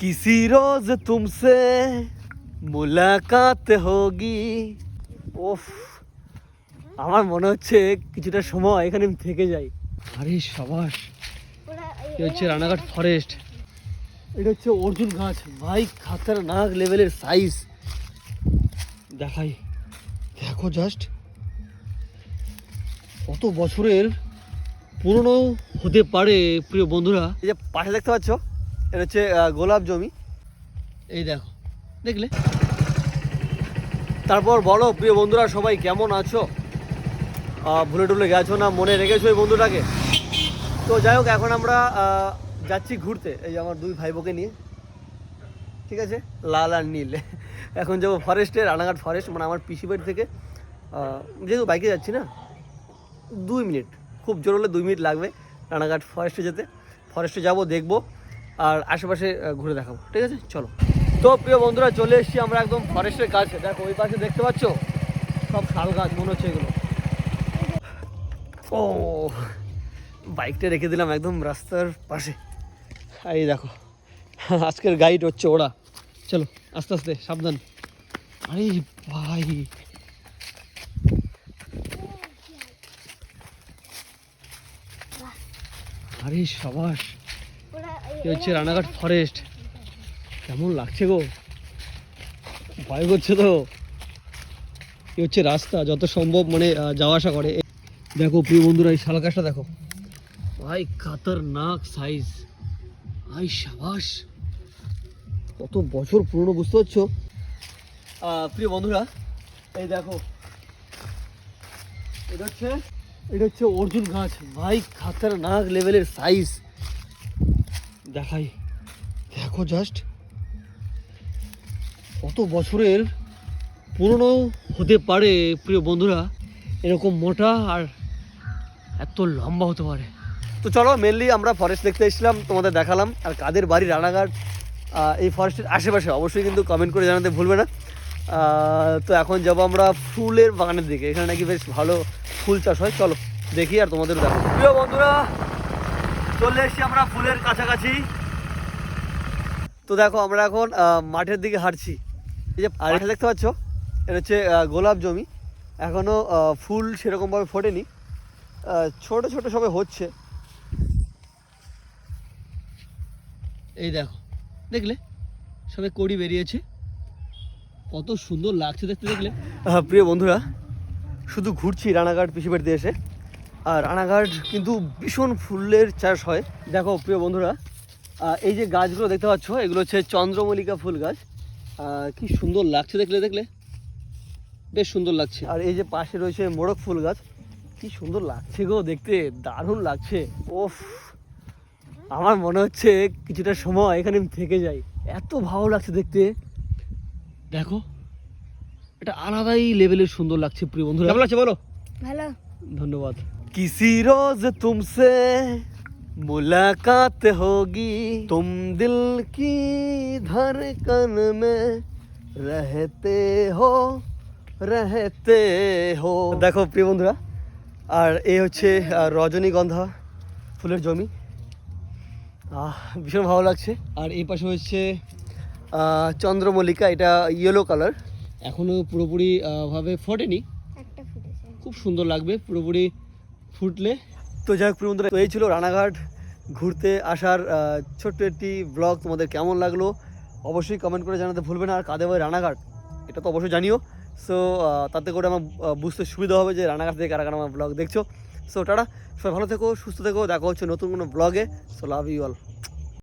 किसी रोज तुमसे मुलाकात होगी ওফ আমার মনে হচ্ছে কিছুটা সময় এখানে আমি থেকে যাই আরে সবাস এটা হচ্ছে রানাঘাট ফরেস্ট এটা হচ্ছে অর্জুন গাছ ভাই খাতারনাক লেভেলের সাইজ দেখাই দেখো জাস্ট কত বছরের পুরনো হতে পারে প্রিয় বন্ধুরা এই যে পাশে দেখতে পাচ্ছ এটা হচ্ছে গোলাপ জমি। এই দেখো দেখলে? তারপর বলো প্রিয় বন্ধুরা সবাই কেমন আছো? ভুলে টুলে গেছো না মনে রেখেছো এই বন্ধুটাকে? তো যাই হোক এখন আমরা যাচ্ছি ঘুরতে এই যে আমার দুই ভাই বোকে নিয়ে। ঠিক আছে? লাল আর নীল। এখন যাব ফরেস্টে রানাঘাট ফরেস্ট মানে আমার পিসি বাড়ি থেকে। যেহেতু বাইকে যাচ্ছি না দুই মিনিট খুব জোর হলে দুই মিনিট লাগবে রানাঘাট ফরেস্টে যেতে। ফরেস্টে যাব দেখব। আর আশেপাশে ঘুরে দেখাবো, ঠিক আছে? চলো। তো প্রিয় বন্ধুরা, চলে এসেছি আমরা একদম ফরেস্টের কাছে। দেখো, ওই পাশে দেখতে পাচ্ছ? সব শাল গাছ, মনে হচ্ছে এগুলো। ও বাইকটা রেখে দিলাম একদম রাস্তার পাশে। এই দেখো, আজকের গাইড হচ্ছে ওরা। চলো, আস্তে আস্তে, সাবধান। আরে ভাই। আরে সবাস। হচ্ছে? রানাঘাট ফরেস্ট কেমন লাগছে গো? ভয় করছে তো। এ হচ্ছে? রাস্তা যত সম্ভব মানে যাওয়া আসা করে। দেখো প্রিয় বন্ধুরা, এই শাল দেখো। ভাই, খাতারনাক সাইজ ভাই, সাবাস। কত বছর পুরনো, বুঝতে পারছ? প্রিয় বন্ধুরা, এই দেখো। এটা হচ্ছে এটা হচ্ছে অর্জুন গাছ। ভাই, খাতারনাক লেভেলের সাইজ দেখাই। দেখো জাস্ট কত বছরের পুরনো হতে পারে, প্রিয় বন্ধুরা, এরকম মোটা আর এত লম্বা হতে পারে। তো চলো মেনলি আমরা ফরেস্ট দেখতে এসেছিলাম, তোমাদের দেখালাম, আর কাদের বাড়ি রানাঘাট এই ফরেস্টের আশেপাশে, অবশ্যই কিন্তু কমেন্ট করে জানাতে ভুলবে না। তো এখন যাব আমরা ফুলের বাগানের দিকে, এখানে নাকি বেশ ভালো ফুল চাষ হয়। চলো, দেখি আর তোমাদের দেখো প্রিয় বন্ধুরা চলে এসেছি আমরা ফুলের কাছাকাছি। তো দেখো আমরা এখন মাঠের দিকে হাঁটছি। এই যে আর এটা দেখতে পাচ্ছ? এটা হচ্ছে গোলাপ জমি। এখনও ফুল সেরকমভাবে ফোটেনি। ছোট ছোট সবে হচ্ছে। এই দেখো দেখলে? সবে কড়ি বেরিয়েছে। কত সুন্দর লাগছে দেখতে দেখলে? প্রিয় বন্ধুরা শুধু ঘুরছি রানাঘাট পিসিবাড়িতে এসে। আর রানাঘাট কিন্তু ভীষণ ফুলের চাষ হয়। দেখো প্রিয় বন্ধুরা এই যে গাছগুলো দেখতে পাচ্ছ এগুলো হচ্ছে চন্দ্রমল্লিকা ফুল গাছ। কি সুন্দর লাগছে দেখলে দেখলে? বেশ সুন্দর লাগছে। আর এই যে পাশে রয়েছে মোড়ক ফুল গাছ কি সুন্দর লাগছে গো দেখতে দারুণ লাগছে। ওফ আমার মনে হচ্ছে কিছুটা সময় এখানে থেকে যাই। এত ভালো লাগছে দেখতে। দেখো এটা আলাদাই লেভেলের সুন্দর লাগছে প্রিয় বন্ধুরা। লাগছে বলো? ভালো। ধন্যবাদ। किसी रोज तुमसे मुलाकात होगी तुम दिल की धड़कन में रहते हो रहते हो দেখো প্রিয় বন্ধুরা আর এই হচ্ছে আহ, রজনীগন্ধা ফুলের জমি আহ, ভীষণ ভালো লাগছে আর এই পাশে হচ্ছে আহ, চন্দ্রমল্লিকা এটা ইয়েলো কালার এখনো পুরোপুরি আহ, ভাবে ফোটেনি একটা ফুটেছে খুব সুন্দর লাগবে পুরোপুরি ফুটলে। তো যাই হোক বন্ধুরা, তো এই ছিল রানাঘাট ঘুরতে আসার ছোট্ট একটি ব্লগ তোমাদের কেমন লাগল অবশ্যই কমেন্ট করে জানাতে ভুলবে না। আর কাদের ভাই রানাঘাট এটা তো অবশ্যই জানিও। সো তাতে করে আমার বুঝতে সুবিধা হবে যে রানাঘাট থেকে কারা কারা আমার ব্লগ দেখছ। So tata. সবাই ভালো থেকো সুস্থ থেকো। দেখা হচ্ছে নতুন কোনো ব্লগে সো লাভ ইউ অল